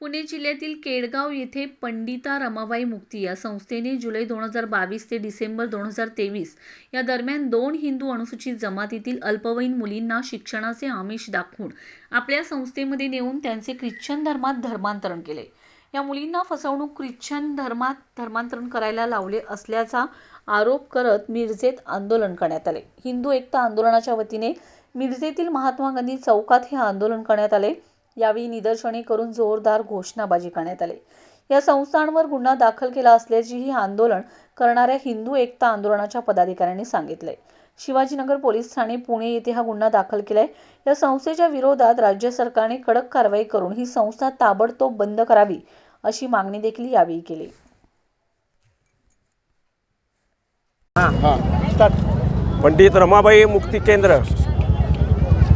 पुणे जिल्ह्यातील केडगाव येथे पंडिता रमाबाई मुक्ती या संस्थेने जुलै दोन हजार बावीस ते डिसेंबर दोन हजार तेवीस या दरम्यान दोन हिंदू अनुसूचित जमातीतील अल्पवयीन मुलींना शिक्षणाचे आमिष दाखवून आपल्या संस्थेमध्ये नेऊन त्यांचे ख्रिश्चन धर्मात धर्मांतरण केले. या मुलींना फसवणूक ख्रिश्चन धर्मात धर्मांतरण करायला लावले असल्याचा आरोप करत मिरजेत आंदोलन करण्यात आले. हिंदू एकता आंदोलनाच्या वतीने मिरजेतील महात्मा गांधी चौकात हे आंदोलन करण्यात आले. यावेळी निदर्शने करून जोरदार घोषणाबाजी करण्यात आली. या संस्थांवर गुन्हा दाखल केला असल्याचीही आंदोलन करणाऱ्या हिंदू एकता आंदोलनाच्या पदाधिकाऱ्यांनी सांगितले. शिवाजीनगर पोलीस ठाणे पुणे येथे हा गुन्हा दाखल केलाय. या संस्थेच्या विरोधात राज्य सरकारने कडक कारवाई करून ही संस्था ताबडतोब बंद करावी अशी मागणी देखील यावेळी केली. पंडित रमाबाई मुक्ती केंद्र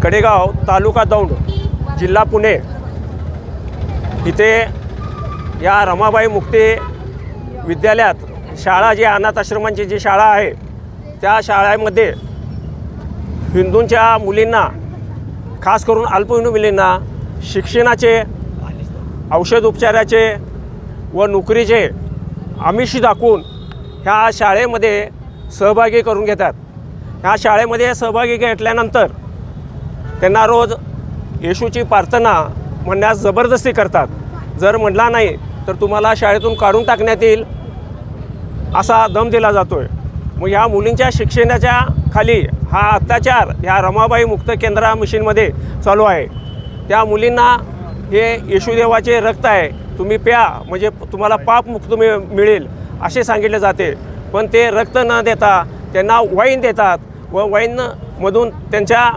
कडेगाव तालुका दौंड. जिल्हा पुणे. इथे या रमाबाई मुक्ती विद्यालयात शाळा जी अनाथ आश्रमांची जी शाळा आहे त्या शाळेमध्ये हिंदूंच्या मुलींना खास करून अल्पवयीन मुलींना शिक्षणाचे औषध उपचाराचे व नोकरीचे आमिष दाखवून ह्या शाळेमध्ये सहभागी करून घेतात. ह्या शाळेमध्ये सहभागी घेतल्यानंतर त्यांना रोज येशूची प्रार्थना म्हणण्यास जबरदस्ती करतात. जर म्हटला नाही तर तुम्हाला शाळेतून काढून टाकण्यात येईल असा दम दिला जातो आहे मग ह्या मुलींच्या शिक्षणाच्या खाली हा अत्याचार ह्या रमाबाई मुक्त केंद्रा मिशनमध्ये चालू आहे. त्या मुलींना हे येशूदेवाचे रक्त आहे. तुम्ही प्या म्हणजे तुम्हाला पापमुक्त मि मिळेल असे सांगितले जाते. पण ते रक्त न देता त्यांना वाईन देतात व वाईनमधून त्यांच्या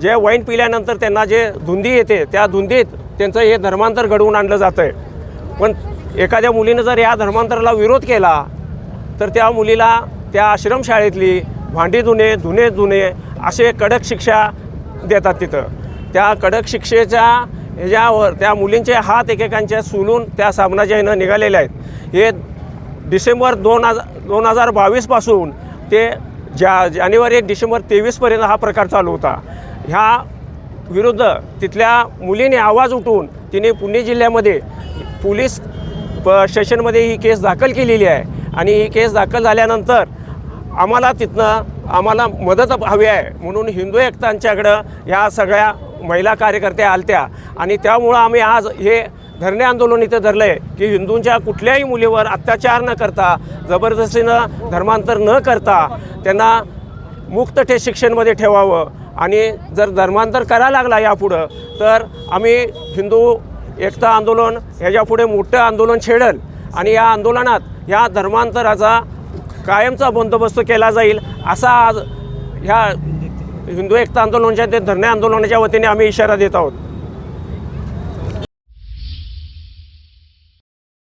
जे वाईन पिल्यानंतर त्यांना जे धुंदी येते त्या धुंदीत त्यांचं हे धर्मांतर घडवून आणलं जातं आहे पण एखाद्या मुलीनं जर या धर्मांतराला विरोध केला तर त्या मुलीला त्या आश्रमशाळेतली भांडी धुणे धुणे धुणे असे कडक शिक्षा देतात तिथं. त्या कडक शिक्षेच्या ह्याच्यावर त्या मुलींचे हात एकेकांच्या सुलून त्या साबणाच्या ह्यानं निघालेले आहेत. हे डिसेंबर दोन हजार दोन हजार बावीसपासून ते जा जानेवारी डिसेंबर तेवीसपर्यंत हा प्रकार चालू होता. ह्या विरुद्ध तिथल्या मुलीने आवाज उठवून तिने पुणे जिल्ह्यामध्ये पोलीस प स्टेशनमध्ये ही केस दाखल केलेली आहे. आणि ही केस दाखल झाल्यानंतर आम्हाला तिथनं आम्हाला मदत हवी आहे म्हणून हिंदू एकतांच्याकडं ह्या सगळ्या महिला कार्यकर्त्या आलत्या. आणि त्यामुळं आम्ही आज हे धरणे आंदोलन इथं धरलं आहे की हिंदूंच्या कुठल्याही मुलीवर अत्याचार न करता जबरदस्तीनं धर्मांतर न करता त्यांना मुक्त ठे शिक्षणमध्ये ठेवावं. आणि जर धर्मांतर करायला लागला यापुढं तर आम्ही हिंदू एकता आंदोलन ह्याच्यापुढे मोठं आंदोलन छेडल. आणि या आंदोलनात या धर्मांतराचा कायमचा बंदोबस्त केला जाईल असा आज ह्या हिंदू एकता आंदोलनाच्या ते धरणे आंदोलनाच्या वतीने आम्ही इशारा देत आहोत.